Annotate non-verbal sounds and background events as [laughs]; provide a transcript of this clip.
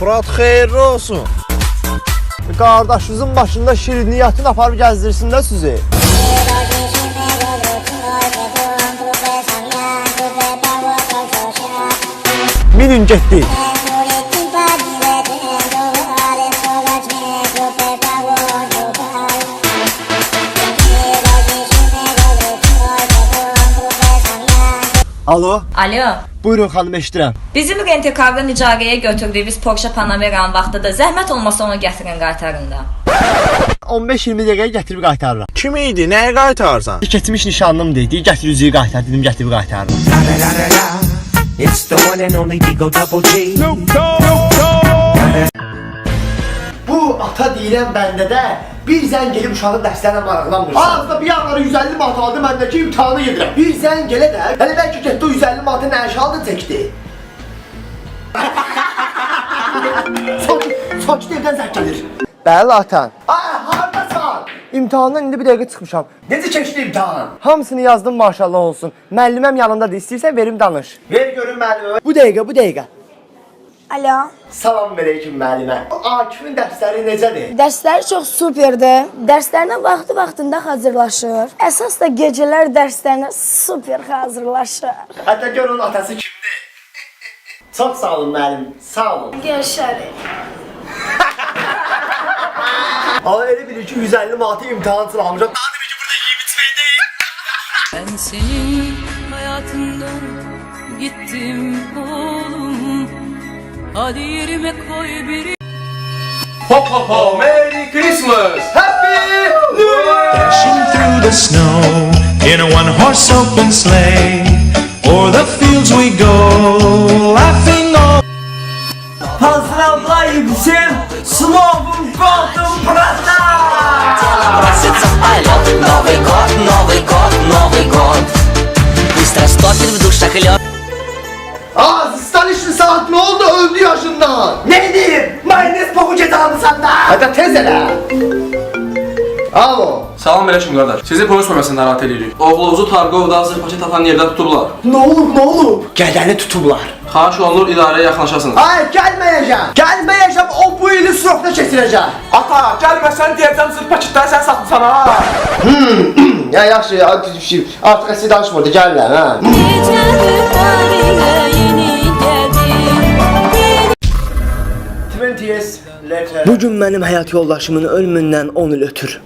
Murat xeyirli olsun. Qardaşınızın başında şirniyyatını aparıb gəzdirsin də sizi. Minin getdi. Alo, Alo. buyurun xanım eşidirəm. Bizim rentekardan icarəyə götürdüyümüz Porsche Panamera'nın vaxtıdır. Zəhmət olmasa onu gətirin qaytarın da. 15-20 dəqiqəyə gətirib qaytarıram. Kim idi? Nəyə qaytarsan? Keçmiş nişanlımdır. Deyir gətir üzüyü qaytar, dedim gətirib qaytarıram. It's the one and only Digo Double G. Bu ata deyilən bəndə də bir zəng gelib uşağın dərslərlə maraqlanmır. Ağzında bir yanları 150 manat aldı, məndəki imtahanı yedirəm. Bir zəng gələ də, hələ bəlkə getdi o 150 manatı nə iş aldı çəkdi. Saç [laughs] evdən zəng gəlir. Bəli atan. Ay, hardasan? İmtahandan indi bir dəqiqə çıxmışam. Necə keçdi imtahan? Hamısını yazdım maşallah olsun. Müəlliməm yanındadır. İstəyirsən verim danış. Ver görüm müəllimə. Bu dəqiqə, bu dəqiqə. Alo. Salam aleyküm müəllimə. Akifin dərsləri necədir? Dərsləri çox superdir. Dərslərinə vaxtı-vaxtında hazırlaşır. Əsas da gecələr dərslərinə super hazırlaşır. Hətta gör onun atası kimdir? [laughs] Çox sağ olun müəllim. Sağ olun. Görüşərik. [laughs] Ama elə bilir ki 150 manatı imtahan için almışam. Daha demiş ki burada yiyip içmeyi Ben senin hayatından gittim oğlum Hadi yerime koy biri Ho ho ho, Merry Christmas! Happy New Year! Dashing through the snow in a one horse open sleigh. O'er the Hadi tez hele. Alo. Salam aleyküm qardaş. Sizi polis bölməsində narahat edirik. Oğlunuzu Targovda hazır paket atan yerdə tutublar. Ne olur ne olur? Gədəni tutublar. Xahiş olunur idarəyə yaxınlaşasınız. Hayır gelmeyeceğim. Gelmeyeceğim o bu ili sürokta kesireceğim. Ata, gəlməsən deyəcəm zır paketləri sən satmısan ha. Ya yaxşı ya düşeyim. Artık sizi danışmırdı gelirler ha. 20 years later. Bugün mənim həyat yoldaşımın ölümündən 10 il ötür.